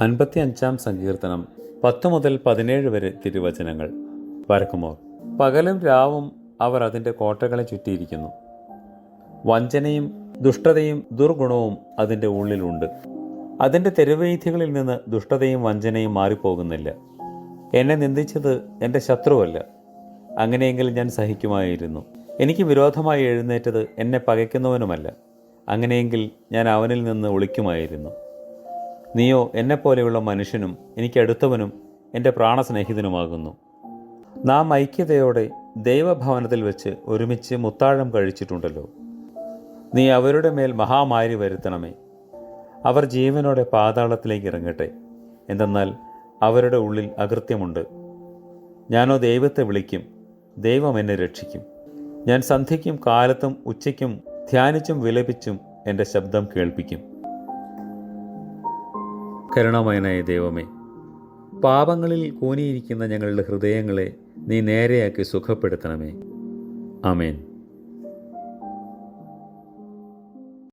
അൻപത്തി അഞ്ചാം സങ്കീർത്തനം പത്ത് മുതൽ പതിനേഴ് വരെ തിരുവചനങ്ങൾ. വരക്കുമോർ പകലും രാവും അവർ അതിന്റെ കോട്ടകളെ ചുറ്റിയിരിക്കുന്നു. വഞ്ചനയും ദുഷ്ടതയും ദുർഗുണവും അതിന്റെ ഉള്ളിലുണ്ട്. അതിന്റെ തെരുവീഥികളിൽ നിന്ന് ദുഷ്ടതയും വഞ്ചനയും മാറിപ്പോകുന്നില്ല. എന്നെ നിന്ദിച്ചത് എന്റെ ശത്രുവല്ല. അങ്ങനെയെങ്കിൽ ഞാൻ സഹിക്കുമായിരുന്നു. എനിക്ക് വിരോധമായി എഴുന്നേറ്റത് എന്നെ പകയ്ക്കുന്നവനുമല്ല. അങ്ങനെയെങ്കിൽ ഞാൻ അവനിൽ നിന്ന് ഒളിക്കുമായിരുന്നു. നീയോ എന്നെപ്പോലെയുള്ള മനുഷ്യനും എനിക്കടുത്തവനും എന്റെ പ്രാണസ്നേഹിതനുമാകുന്നു. നാം ഐക്യതയോടെ ദൈവഭവനത്തിൽ വെച്ച് ഒരുമിച്ച് മുത്താഴം കഴിച്ചിട്ടുണ്ടല്ലോ. നീ അവരുടെ മേൽ മഹാമാരി വരുത്തണമേ. അവർ ജീവനോടെ പാതാളത്തിലേക്ക് ഇറങ്ങട്ടെ. എന്തെന്നാൽ അവരുടെ ഉള്ളിൽ അകൃത്യമുണ്ട്. ഞാനോ ദൈവത്തെ വിളിക്കും ദൈവം എന്നെ രക്ഷിക്കും. ഞാൻ സന്ധ്യയ്ക്കും കാലത്തും ഉച്ചയ്ക്കും ധ്യാനിച്ചും വിലപിച്ചും എന്റെ ശബ്ദം കേൾപ്പിക്കും. കരുണമയനായ ദൈവമേ പാപങ്ങളിൽ കൂനിയിരിക്കുന്ന ഞങ്ങളുടെ ഹൃദയങ്ങളെ നീ നേരെയാക്കി സുഖപ്പെടുത്തണമേ. ആമേൻ.